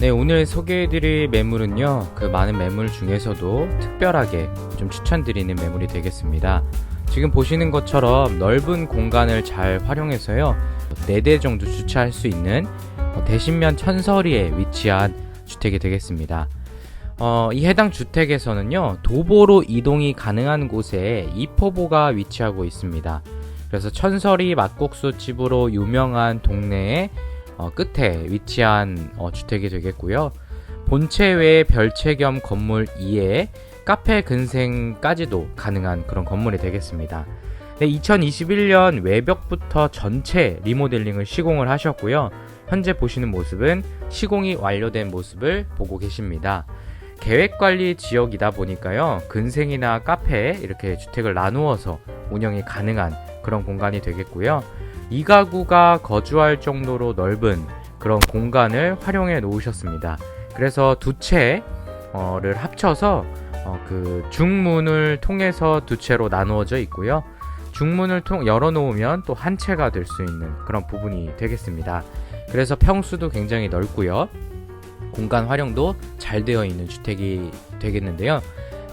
네, 오늘 소개해드릴 매물은요, 그 많은 매물 중에서도 특별하게 좀 추천드리는 매물이 되겠습니다. 지금 보시는 것처럼 넓은 공간을 잘 활용해서요, 4대 정도 주차할 수 있는 어, 대신면 천서리에 위치한 주택이 되겠습니다. 어, 이 해당 주택에서는요, 도보로 이동이 가능한 곳에 이포보가 위치하고 있습니다. 그래서 천서리 막국수 집으로 유명한 동네에 어, 끝에 위치한 어, 주택이 되겠고요. 본체 외에 별채 겸 건물 2에 카페 근생까지도 가능한 그런 건물이 되겠습니다. 네, 2021년 외벽부터 전체 리모델링을 시공을 하셨고요. 현재 보시는 모습은 시공이 완료된 모습을 보고 계십니다. 계획관리 지역이다 보니까요. 근생이나 카페 이렇게 주택을 나누어서 운영이 가능한 그런 공간이 되겠고요. 이 가구가 거주할 정도로 넓은 그런 공간을 활용해 놓으셨습니다. 그래서 두 채를 합쳐서 어, 그 중문을 통해서 두 채로 나누어져 있고요. 중문을 통 열어 놓으면 또 한 채가 될 수 있는 그런 부분이 되겠습니다. 그래서 평수도 굉장히 넓고요. 공간 활용도 잘 되어 있는 주택이 되겠는데요.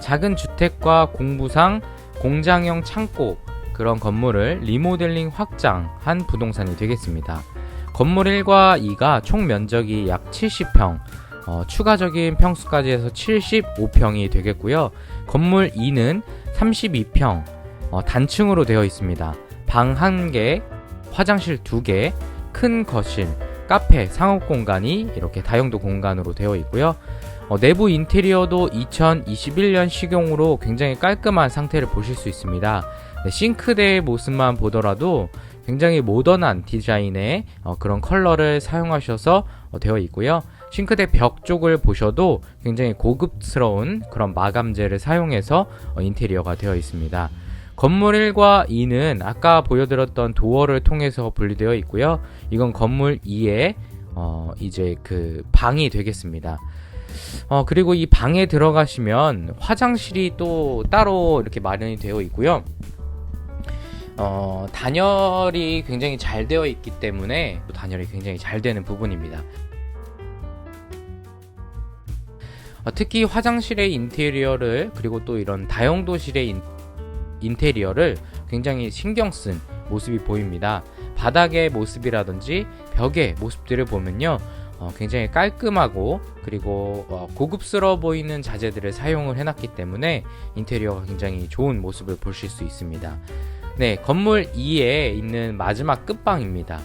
작은 주택과 공부상 공장형 창고 그런 건물을 리모델링 확장한 부동산이 되겠습니다. 건물 1과 2가 총 면적이 약 70평, 어, 추가적인 평수까지 해서 75평이 되겠고요. 건물 2는 32평, 어, 단층으로 되어 있습니다. 방 1개, 화장실 2개, 큰 거실, 카페, 상업 공간이 이렇게 다용도 공간으로 되어 있고요. 어, 내부 인테리어도 2021년 시경으로 굉장히 깔끔한 상태를 보실 수 있습니다. 네, 싱크대의 모습만 보더라도 굉장히 모던한 디자인의 어, 그런 컬러를 사용하셔서 어, 되어 있고요. 싱크대 벽 쪽을 보셔도 굉장히 고급스러운 그런 마감재를 사용해서 어, 인테리어가 되어 있습니다. 건물 1과 2는 아까 보여드렸던 도어를 통해서 분리되어 있고요. 이건 건물 2의 어, 이제 그 방이 되겠습니다. 어, 그리고 이 방에 들어가시면 화장실이 또 따로 이렇게 마련이 되어 있고요. 어, 단열이 굉장히 잘 되어 있기 때문에 또 단열이 굉장히 잘 되는 부분입니다. 어, 특히 화장실의 인테리어를 그리고 또 이런 다용도실의 인, 인테리어를 굉장히 신경 쓴 모습이 보입니다. 바닥의 모습이라든지 벽의 모습들을 보면요. 어, 굉장히 깔끔하고 그리고 어, 고급스러워 보이는 자재들을 사용을 해놨기 때문에 인테리어가 굉장히 좋은 모습을 보실 수 있습니다. 네, 건물 2에 있는 마지막 끝방입니다.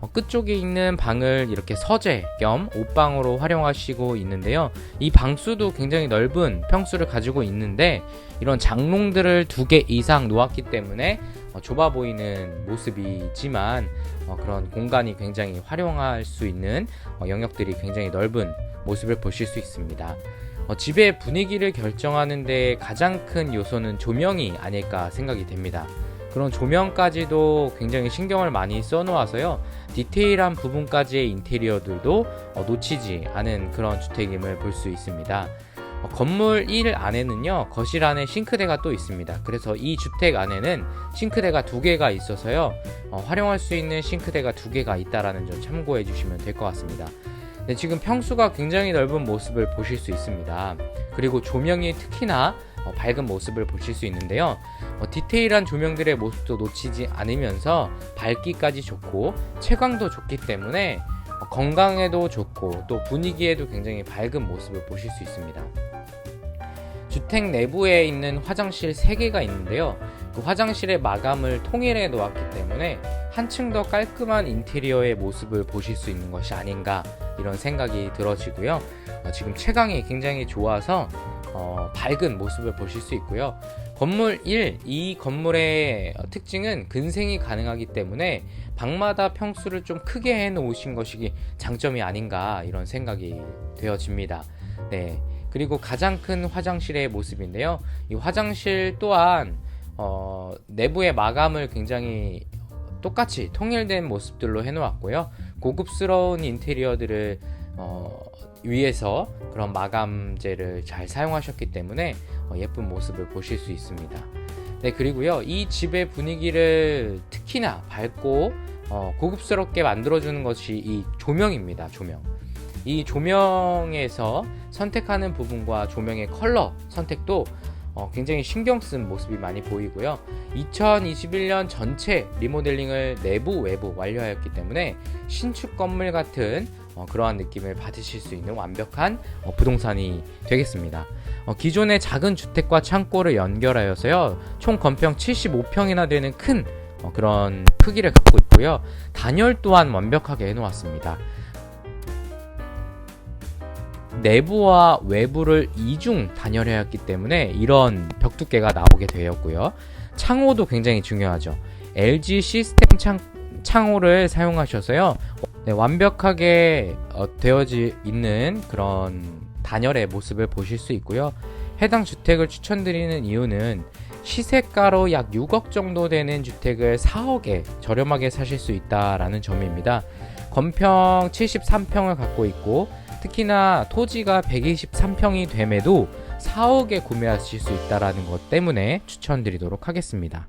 어, 끝쪽에 있는 방을 이렇게 서재 겸 옷방으로 활용하시고 있는데요. 이 방수도 굉장히 넓은 평수를 가지고 있는데 이런 장롱들을 두 개 이상 놓았기 때문에 어, 좁아 보이는 모습이지만 어, 그런 공간이 굉장히 활용할 수 있는 어, 영역들이 굉장히 넓은 모습을 보실 수 있습니다. 어, 집의 분위기를 결정하는데 가장 큰 요소는 조명이 아닐까 생각이 됩니다. 그런 조명까지도 굉장히 신경을 많이 써놓아서요. 디테일한 부분까지의 인테리어들도 어, 놓치지 않은 그런 주택임을 볼 수 있습니다. 어, 건물 1 안에는요, 거실 안에 싱크대가 또 있습니다. 그래서 이 주택 안에는 싱크대가 두 개가 있어서요, 어, 활용할 수 있는 싱크대가 두 개가 있다라는 점 참고해 주시면 될 것 같습니다. 네, 지금 평수가 굉장히 넓은 모습을 보실 수 있습니다. 그리고 조명이 특히나 어, 밝은 모습을 보실 수 있는데요. 어, 디테일한 조명들의 모습도 놓치지 않으면서 밝기까지 좋고 채광도 좋기 때문에 어, 건강에도 좋고 또 분위기에도 굉장히 밝은 모습을 보실 수 있습니다. 주택 내부에 있는 화장실 3개가 있는데요. 그 화장실의 마감을 통일해 놓았기 때문에 한층 더 깔끔한 인테리어의 모습을 보실 수 있는 것이 아닌가 이런 생각이 들어지고요. 어, 지금 채광이 굉장히 좋아서 어, 밝은 모습을 보실 수 있고요. 건물 1, 이 건물의 특징은 근생이 가능하기 때문에 방마다 평수를 좀 크게 해 놓으신 것이 장점이 아닌가 이런 생각이 되어집니다. 네. 그리고 가장 큰 화장실의 모습인데요. 이 화장실 또한 어, 내부의 마감을 굉장히 똑같이 통일된 모습들로 해놓았고요. 고급스러운 인테리어들을 어, 위에서 그런 마감재를 잘 사용하셨기 때문에 어, 예쁜 모습을 보실 수 있습니다. 네, 그리고요. 이 집의 분위기를 특히나 밝고 어, 고급스럽게 만들어주는 것이 이 조명입니다. 조명. 이 조명에서 선택하는 부분과 조명의 컬러 선택도 어, 굉장히 신경 쓴 모습이 많이 보이고요. 2021년 전체 리모델링을 내부 외부 완료하였기 때문에 신축 건물 같은 어, 그러한 느낌을 받으실 수 있는 완벽한 어, 부동산이 되겠습니다. 어, 기존의 작은 주택과 창고를 연결하여서요. 총 건평 75평이나 되는 큰 어, 그런 크기를 갖고 있고요. 단열 또한 완벽하게 해놓았습니다. 내부와 외부를 이중 단열하였기 때문에 이런 벽 두께가 나오게 되었고요. 창호도 굉장히 중요하죠. LG 시스템 창, 창호를 사용하셔서요. 네, 완벽하게 어, 되어지 있는 그런 단열의 모습을 보실 수 있고요. 해당 주택을 추천드리는 이유는 시세가로 약 6억 정도 되는 주택을 4억에 저렴하게 사실 수 있다라는 점입니다. 건평 73평을 갖고 있고 특히나 토지가 123평이 됨에도 4억에 구매하실 수 있다라는 것 때문에 추천드리도록 하겠습니다.